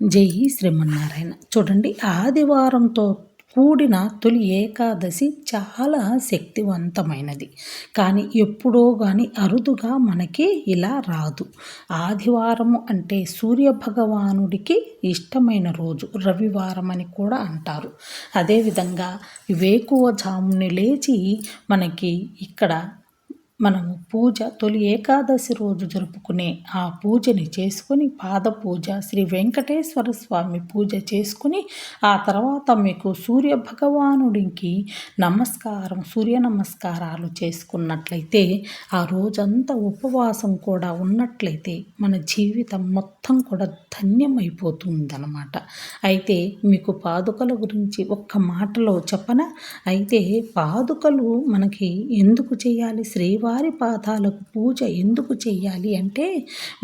జై శ్రీమన్నారాయణ. చూడండి ఆదివారంతో కూడిన తొలి ఏకాదశి చాలా శక్తివంతమైనది. కానీ ఎప్పుడో కానీ అరుదుగా మనకి ఇలా రాదు. ఆదివారము అంటే సూర్య భగవానుడికి ఇష్టమైన రోజు రవివారం అని కూడా అంటారు. అదేవిధంగా వేకువజాముని లేచి మనకి ఇక్కడ మనము పూజ తొలి ఏకాదశి రోజు జరుపుకునే ఆ పూజని చేసుకుని పాద పూజ శ్రీ వెంకటేశ్వర స్వామి పూజ చేసుకుని ఆ తర్వాత మీకు సూర్య భగవానుడికి నమస్కారం సూర్య నమస్కారాలు చేసుకున్నట్లయితే ఆ రోజంతా ఉపవాసం కూడా ఉన్నట్లయితే మన జీవితం మొత్తం కూడా ధన్యమైపోతుందన్నమాట. అయితే మీకు పాదుకల గురించి ఒక్క మాటలో చెప్పన? అయితే పాదుకలు మనకి ఎందుకు చేయాలి? శ్రీవారి వారి పాదాలకు పూజ ఎందుకు చేయాలి అంటే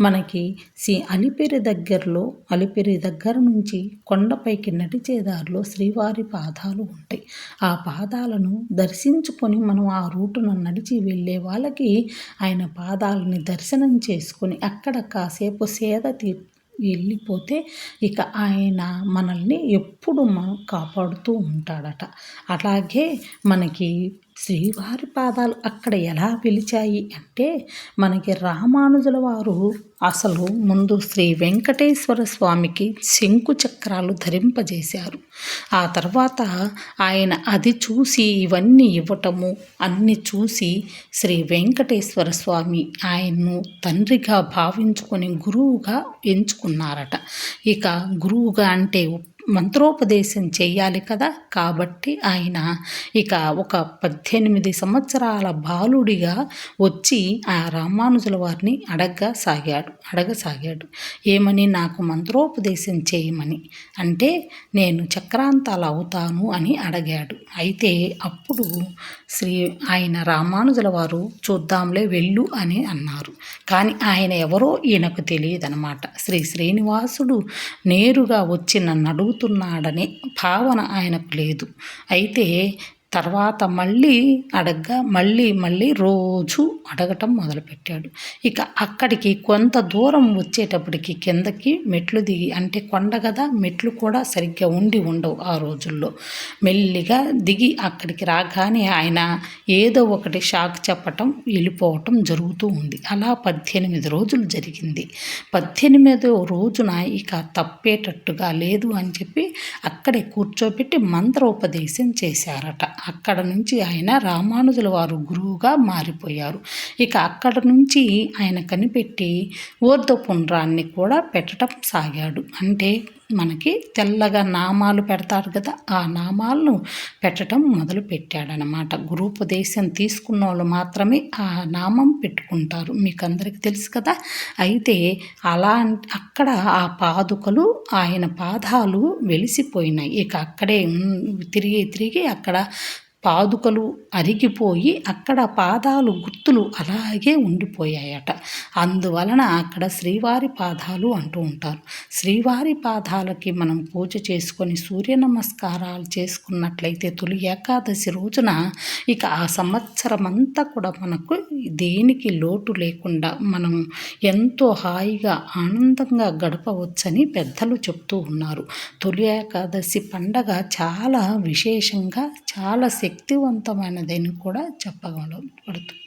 మనకి సి అలిపిరి దగ్గరలో అలిపిరి దగ్గర నుంచి కొండపైకి నడిచే దారిలో శ్రీవారి పాదాలు ఉంటాయి. ఆ పాదాలను దర్శించుకొని మనం ఆ రూటును నడిచి వెళ్ళే వాళ్ళకి ఆయన పాదాలని దర్శనం చేసుకొని అక్కడ కాసేపు సేద తీ వెళ్ళిపోతే ఇక ఆయన మనల్ని ఎప్పుడు మనం కాపాడుతూ ఉంటాడట. అలాగే మనకి శ్రీవారి పాదాలు అక్కడ ఎలా పిలిచాయి అంటే మనకి రామానుజుల వారు అసలు ముందు శ్రీ వెంకటేశ్వర స్వామికి శంకు చక్రాలు ధరింపజేశారు. ఆ తర్వాత ఆయన అది చూసి ఇవన్నీ ఇవ్వటము అన్ని చూసి శ్రీ వెంకటేశ్వర స్వామి ఆయన్ను తండ్రిగా భావించుకొని గురువుగా ఎంచుకున్నారట. ఇక గురువుగా అంటే మంత్రోపదేశం చేయాలి కదా? కాబట్టి ఆయన ఇక ఒక పద్దెనిమిది సంవత్సరాల బాలుడిగా వచ్చి ఆ రామానుజుల వారిని అడగ్గా సాగాడు అడగసాగాడు. ఏమని? నాకు మంత్రోపదేశం చేయమని. అంటే నేను చక్రాంతాలు అవుతాను అని అడిగాడు. అయితే అప్పుడు శ్రీ ఆయన రామానుజుల వారు చూద్దాంలే వెళ్ళు అని అన్నారు. కానీ ఆయన ఎవరో ఈయనకు తెలియదనమాట శ్రీ శ్రీనివాసుడు నేరుగా వచ్చి నన్ను అడుగుతున్నాడనే భావన ఆయనకు లేదు. అయితే తర్వాత మళ్ళీ అడగ్గా మళ్ళీ మళ్ళీ రోజు అడగటం మొదలుపెట్టాడు. ఇక అక్కడికి కొంత దూరం వచ్చేటప్పటికి కిందకి మెట్లు దిగి అంటే కొండ కదా మెట్లు కూడా సరిగ్గా ఉండి ఉండవు ఆ రోజుల్లో. మెల్లిగా దిగి అక్కడికి రాగానే ఆయన ఏదో ఒకటి షాక్ చెప్పటం వెళ్ళిపోవటం జరుగుతూ ఉంది. అలా పద్దెనిమిది రోజులు జరిగింది. పద్దెనిమిదో రోజున ఇక తప్పేటట్టుగా లేదు అని చెప్పి అక్కడే కూర్చోబెట్టి మంత్రోపదేశం చేశారట. అక్కడ నుంచి ఆయన రామానుజుల వారు గురువుగా మారిపోయారు. ఇక అక్కడ నుంచి ఆయన కనిపెట్టి ఊర్ధపుండ్రాన్ని కూడా పెట్టడం సాగాడు. అంటే మనకి తెల్లగా నామాలు పెడతారు కదా ఆ నామాలను పెట్టడం మొదలు పెట్టాడనమాట గురూపదేశం తీసుకున్న వాళ్ళు మాత్రమే ఆ నామం పెట్టుకుంటారు. మీకు అందరికీ తెలుసు కదా అయితే అలా అక్కడ ఆ పాదుకలు ఆయన పాదాలు వెలిసిపోయినాయి. ఇక అక్కడే తిరిగి తిరిగి అక్కడ పాదుకలు అరిగిపోయి అక్కడ పాదాలు గుర్తులు అలాగే ఉండిపోయాయట. అందువలన అక్కడ శ్రీవారి పాదాలు అంటూ ఉంటారు. శ్రీవారి పాదాలకి మనం పూజ చేసుకొని సూర్య నమస్కారాలు చేసుకున్నట్లయితే తొలి ఏకాదశి రోజున ఇక ఆ సంవత్సరం అంతా కూడా మనకు దేనికి లోటు లేకుండా మనం ఎంతో హాయిగా ఆనందంగా గడపవచ్చని పెద్దలు చెప్తూ ఉన్నారు. తొలి ఏకాదశి పండగ చాలా విశేషంగా చాలా శక్తి శక్తివంతమైనదని కూడా చెప్పగలపడుతుంది